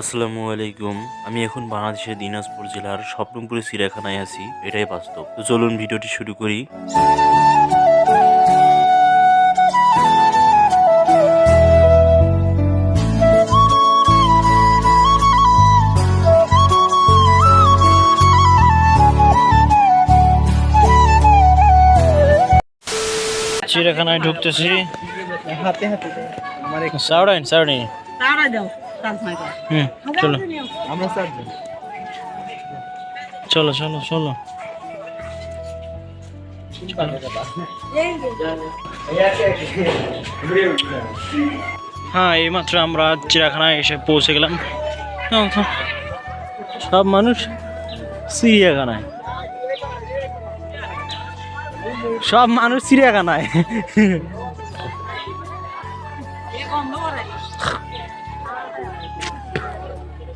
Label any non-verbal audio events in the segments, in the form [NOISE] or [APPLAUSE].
আসসালামু আলাইকুম। আমি এখন বাংলাদেশের দিনাজপুর জেলার স্বপ্নপুরি চিড়িয়াখানায় আছি। এটাই বাস্তব। তো চলুন ভিডিওটি শুরু করি। চিড়িয়াখানায় ঢুকতেছি। হাতে হাতে সাউডাইন সাউডাইন দাও। হুম চলো। আমরা চলো চলো চলো। হ্যাঁ এইমাত্র আমরা চিড়িয়াখানায় এসে পৌঁছে গেলাম। নাও সব মানুষ চিড়িয়াখানায়। সব মানুষ চিড়িয়াখানায়।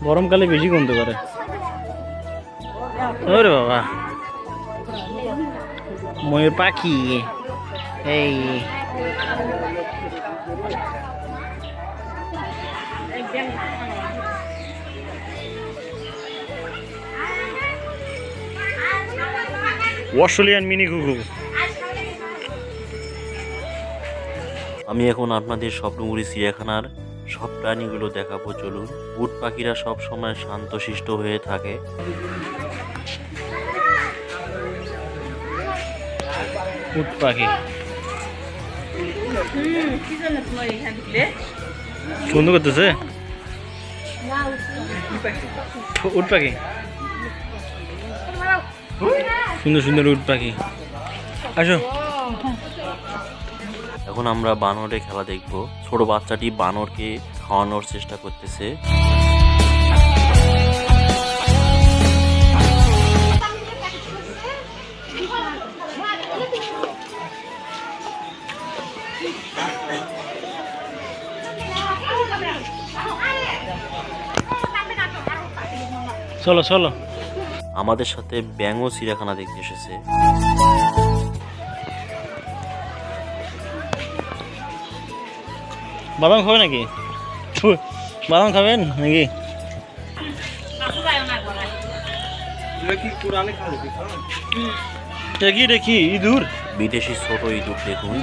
গরমকালে বেশি গন্ধ করে। ওরে বাবা। ময়ূর পাখি। এই। অস্ট্রেলিয়ান মিনি ঘুঘু। আমি এখন আপনাদের স্বপ্নগুড়ি চিড়িয়াখানার সব প্রাণীগুলো দেখাবো চলুন। উট পাখিরা সব সময় শান্তশিষ্ট হয়ে থাকে। উট পাখি। বন্ধ করতেছে? উট পাখি। সুন্দর সুন্দর উট পাখি। আসো। এখন আমরা বানরের খেলা দেখব ছোট বাচ্চাটি বানরকে খাওয়ানোর চেষ্টা করতেছে। চলো চলো। আমাদের সাথে ব্যাঙও চিড়িয়াখানা দেখতে এসেছে। বাদাম খাবে নাকি? বাদাম খাবেন নাকি? দেখি দেখি ইঁদুর। বিদেশি ছোট ইঁদুর দেখুন।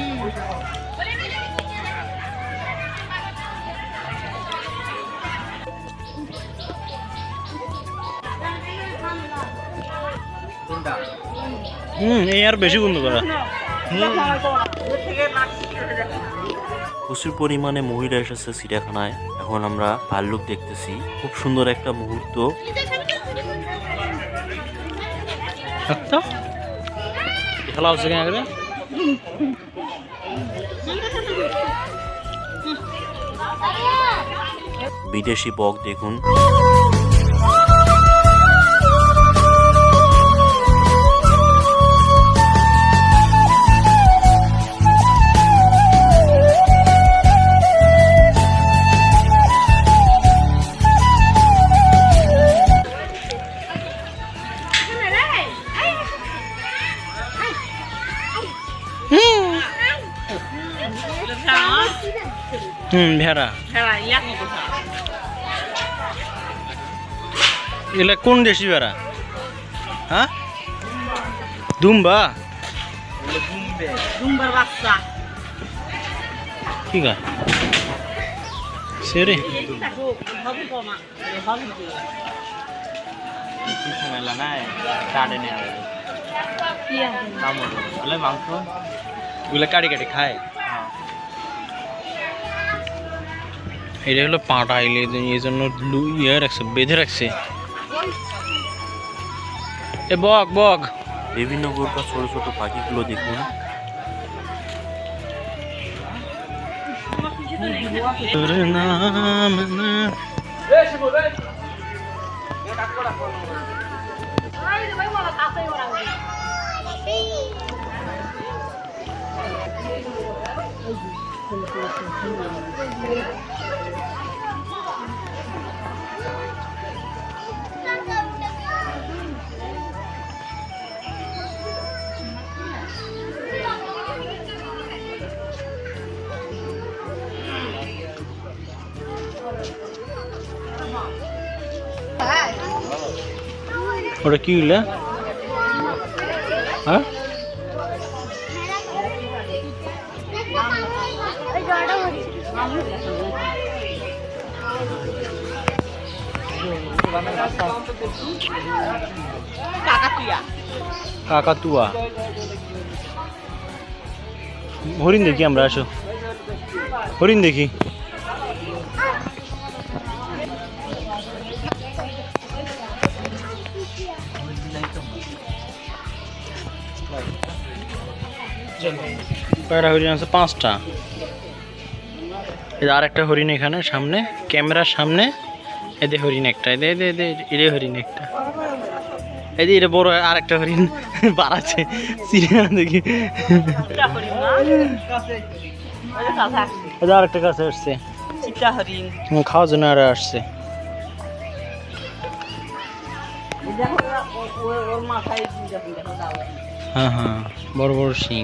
হুম এই আর বেশি গন্ধ করে। প্রচুর পরিমাণে মহিলা এসেছে চিড়িয়াখানায়। এখন আমরা ভাল্লুক দেখতেছি। খুব সুন্দর একটা মুহূর্ত। আচ্ছা। খেলা হচ্ছে কেন বিদেশি বক দেখুন। ভেড়া কথা এগুলা কোন দেশি ভেড়া হ্যাঁ? দুম্বা? দুম্বার বাচ্চা। কি কয় সেরে আছে? এগুলো কাটি কাটি খায়। এটা হলো পাটা এলে এই জন্য ইয়ে রাখছে বেঁধে রাখছে এ বক বক বিভিন্ন প্রকার ছোট ছোট পাখিগুলো দেখুন Thank you. ওটা কি হইলে? হ্যাঁ? কাকাতুয়া। হরিণ দেখি আমরা আসো। হরিণ দেখি। কয়টা হরিণ আছে পাঁচটা। আর একটা হরিণ এখানে সামনে ক্যামেরার সামনে। এদের হরিণ একটা এদের এদের এদের এদের হরিণ একটা। এই যে এটা বড় আর একটা হরিণ [LAUGHS] বাড়াচ্ছে। সিরিয়াল দেখি। আর একটা কাছে আসছে। খাওয়ার জন্য আর আসছে। হ্যাঁ হ্যাঁ বড় বড় শিং।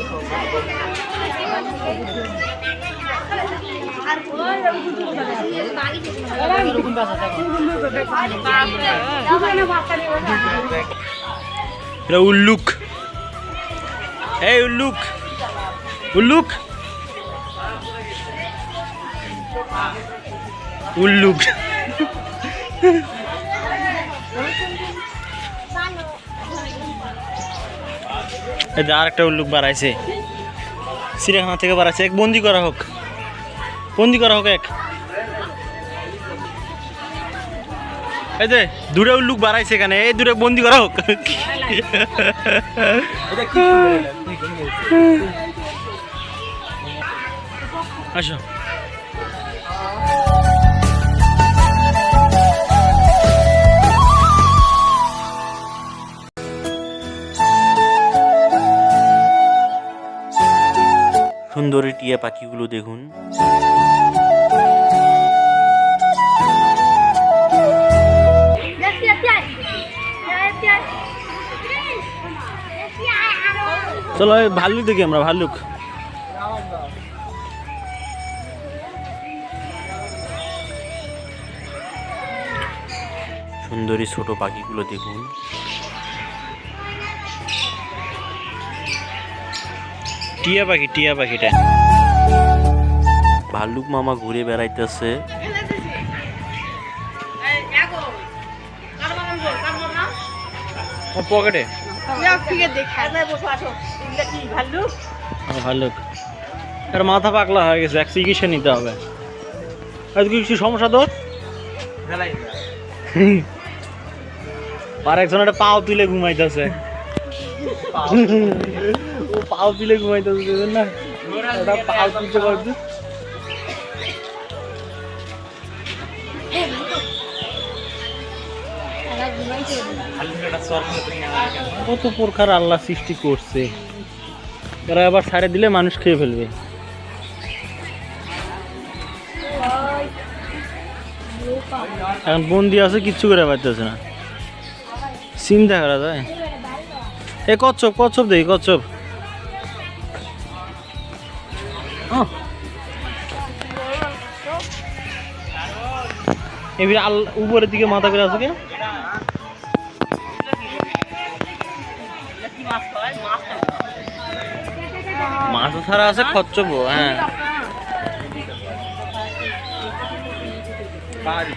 এটা উল্লুক। এই উল্লুক। উল্লুক। উল্লুক। যে আরেকটা উল্লুক বাড়াইছে। চিড়িয়াখানা থেকে বাড়াচ্ছে এক বন্দি করা হোক। বন্দি করা হোক এক। এই যে, দূরে লুক বাড়াইছে এখানে। এই দূরে বন্দি করা হোক। আচ্ছা টিয়া পাখিগুলো দেখুন। চলো ভাল্লুক দেখি আমরা ভাল্লুক। সুন্দরী ছোট পাখিগুলো দেখুন। টিয়া পাখি টিয়া পাখিটা। ভাল্লুক মামা ঘুরে বেড়াইতেছে। পকেটে? ভাল্লুক। ভাল্লুক মাথা পাকলা হয়ে গেছে, এক চিকিৎসা নিতে হবে। আজকে কিছু সমস্যা তোর? আর একজন একটা পাও তুলে ঘুমাইতেছে। ও পাও তুলে ঘুমাইতেছে না? ওটা পাও তুলতে পারছে কত প্রকার আল্লাহ সৃষ্টি করছে? এরা আবার ছাড়ে দিলে মানুষ খেয়ে ফেলবে। এখন বন্দি আছে, কিচ্ছু করে পারতেছে না। চিন্তা করা যায় এ কচ্ছপ কচ্ছপ দেখি, কচ্ছপ। আহ। এবার আল উপরের দিকে মাথা করে আছে কে? মাছ ছাড়া আছে কচ্ছপ হ্যাঁ।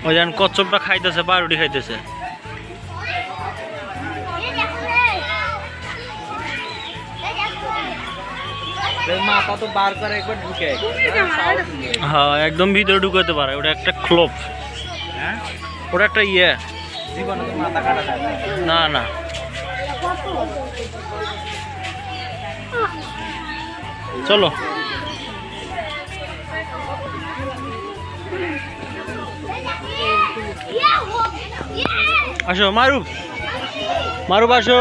ওই যেন কচ্ছপটা খাইতেছে বারুটি খাইতেছে। মাথা তো বার করে একবার ঢুকে। হ্যাঁ একদম ভিতরে ঢুকাতে পারে ওটা একটা ক্লোপ। হ্যাঁ? ওটা একটা ইয়ে। না। না চলো. আসো মারুফ মারুফ আসো।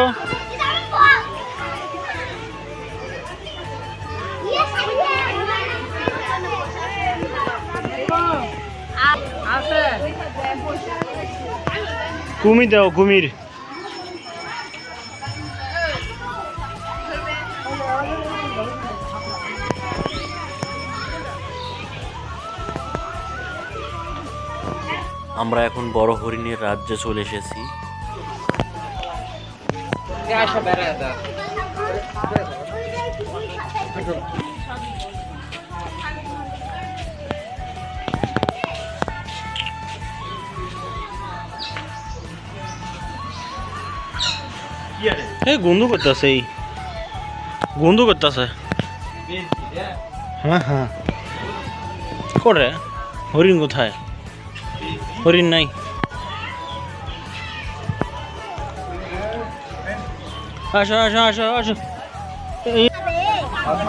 কুমির দাও কুমির আমরা এখন বড় হরিণের রাজ্যে চলে এসেছি। আসা বেড়ায় এই গন্ধ করতেছে এই। গন্ধ করতেছে। হ্যাঁ হ্যাঁ। করে? হরিণ কোথায়? হরিণ নাই। আসো আসো আসো আসো।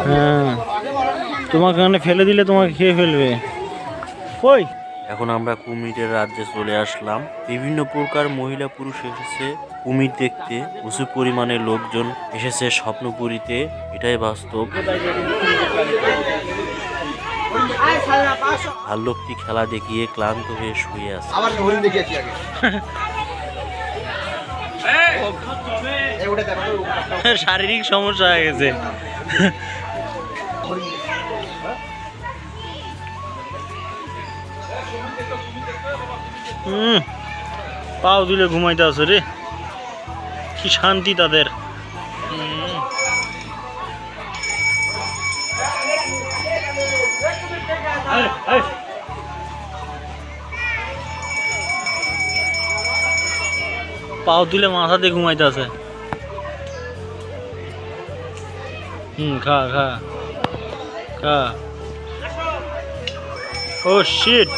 হ্যাঁ। তোমাকে এখানে ফেলে দিলে তোমাকে খেয়ে ফেলবে? কই? এখন আমরা কুমিরের রাজ্যে চলে আসলাম। বিভিন্ন প্রকার মহিলা পুরুষ এসেছে কুমির দেখতে। প্রচুর পরিমাণে লোকজন এসেছে স্বপ্নপুরীতে। এটাই বাস্তব। ভাল্লুকটি খেলা দেখিয়ে ক্লান্ত হয়ে শুয়ে আছে। শারীরিক সমস্যা হয়ে গেছে। পাও দিলে ঘুমাইতে আছে রে। কি শান্তি তাদের। পাও দিলে মাথা দিয়ে ঘুমাইতে আছে। হুম, খা খা। খা। ও শিট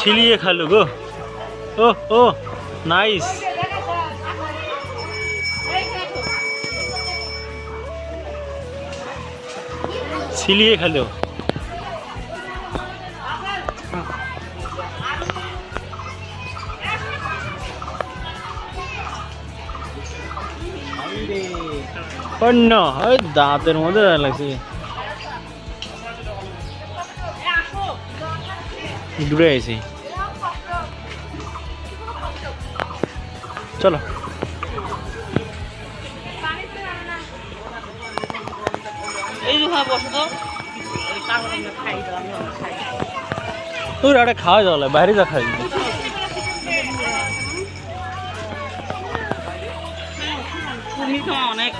ছিলিয়ে খালো গো। ও ও নাইস। ছিলিয়ে খালো। অন্য ওই দাঁতের মধ্যে লাগছে। আমি ওরা খাই তোর আরে খাওয়া যাওয়া বাইরে যা খাই অনেক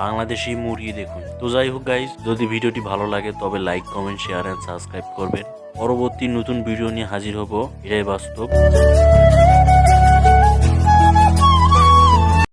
বাংলাদেশি মুরগি দেখুন। তো যাই হোক গাইজ যদি ভিডিওটি ভালো লাগে, তবে like comment share and subscribe করবেন। পরবর্তী নতুন ভিডিও নিয়ে হাজির হব, এটাই বাস্তব।